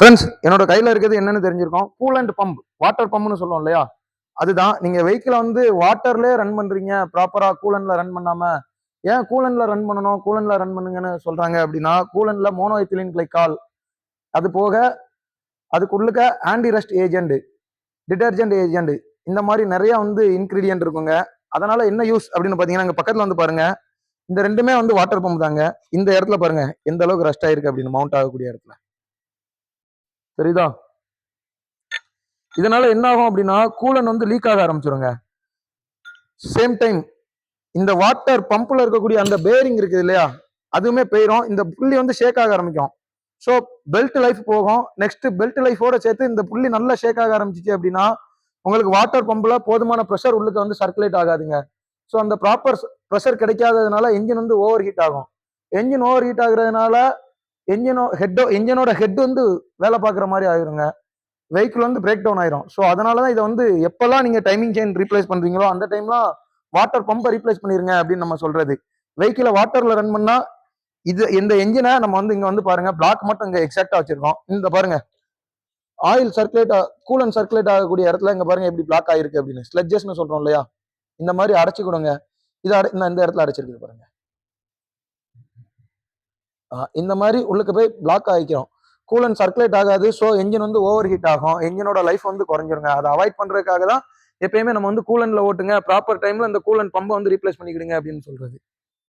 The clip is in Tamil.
ஃப்ரெண்ட்ஸ் என்னோட கையில இருக்கிறது என்னன்னு தெரிஞ்சிருக்கோம். கூலண்ட் பம்ப் வாட்டர் பம்ப்னு சொல்லுவோம் இல்லையா? அதுதான். நீங்க வெஹிக்கிளை வந்து வாட்டர்லயே ரன் பண்றீங்க. ப்ராப்பரா கூலண்ட்ல ரன் பண்ணாம ஏன் கூலண்ட்ல ரன் பண்ணணும்? கூலண்ட்ல ரன் பண்ணுங்கன்னு சொல்றாங்க அப்படின்னா கூலண்ட்ல மோனோஎத்திலின் கிளைக்கால் அது போக அதுக்குள்ளுக்க anti rust agent detergent agent இந்த மாதிரி நிறைய வந்து இன்கிரீடியன்ட் இருக்குங்க. அதனால என்ன யூஸ் அப்படின்னு பாத்தீங்கன்னா இங்க பக்கத்துல வந்து பாருங்க. இந்த ரெண்டுமே வந்து வாட்டர் பம்ப் தாங்க. இந்த இடத்துல பாருங்க. எந்த அளவுக்கு ரஸ்ட் ஆயிருக்கு அப்படின்னு மவுண்ட் ஆகக்கூடிய இடத்துல. சரிதா இதனால என்ன ஆகும் அப்படின்னா கூலன் வந்து லீக் ஆக ஆரம்பிச்சிருங்க. சேம் டைம் இந்த வாட்டர் பம்ப்ல இருக்கக்கூடிய அந்த பேரிங் இருக்குது இல்லையா? அதுவுமே போயிடும் இந்த புள்ளி வந்து ஷேக் ஆக ஆரம்பிக்கும். ஸோ பெல்ட் லைஃப் போகும். நெக்ஸ்ட் பெல்ட் லைஃபோட சேர்த்து இந்த புள்ளி நல்லா ஷேக் ஆக ஆரம்பிச்சிச்சு அப்படின்னா உங்களுக்கு வாட்டர் பம்ப்ல போதுமான ப்ரெஷர் உள்ளுக்கு வந்து சர்க்குலேட் ஆகாதுங்க. ஸோ அந்த ப்ராப்பர் ப்ரெஷர் கிடைக்காததுனால என்ஜின் வந்து ஓவர் ஹீட் ஆகும். என்ஜின் ஓவர் ஹீட் ஆகுறதுனால என்ஜினோ ஹெட்டோ என்ஜினோட ஹெட் வந்து வேலை பார்க்குற மாதிரி ஆயிருங்க. வெஹிக்கிள் வந்து பிரேக் டவுன் ஆயிரும். ஸோ அதனால தான் இதை வந்து எப்பெல்லாம் நீங்கள் டைமிங் செயின் ரீப்ளேஸ் பண்ணுறீங்களோ அந்த டைம்லாம் வாட்டர் பம்பை ரீப்ளேஸ் பண்ணிருங்க அப்படின்னு நம்ம சொல்றது. வெஹிக்கிளை வாட்டரில் ரன் பண்ணால் இது இந்த என்ஜினை நம்ம வந்து இங்கே வந்து பாருங்க பிளாக் மட்டும் இங்கே எக்ஸாக்டாக வச்சிருக்கோம். இந்த பாருங்க. ஆயில் சர்க்குலேட் கூலன் சர்க்குலேட் ஆகக்கூடிய இடத்துல இங்கே பாருங்க எப்படி பிளாக் ஆயிருக்கு அப்படின்னு. ஸ்லெட்ஜஸ்ன்னு சொல்கிறோம் இல்லையா? இந்த மாதிரி அடைச்சி கொடுங்க. இது அடை இந்த இந்த இடத்துல அடைச்சிருக்கு பாருங்க. இந்த மாதிரி உள்ளுக்கு போய் பிளாக் ஆகிக்கிறோம். கூலன் சர்க்குலேட் ஆகாது ஸோ என்ஜின் வந்து ஓவர் ஹீட் ஆகும். என்ஜினோட லைஃப் வந்து குறைஞ்சிருங்க. அதை அவாய்ட் பண்ணுறதுக்காக தான் எப்பயுமே நம்ம வந்து கூலனில் ஓட்டுங்க. ப்ராப்பர் டைமில் இந்த கூலன் பம்பை வந்து ரீப்ளேஸ் பண்ணிக்கிடுங்க அப்படின்னு சொல்கிறது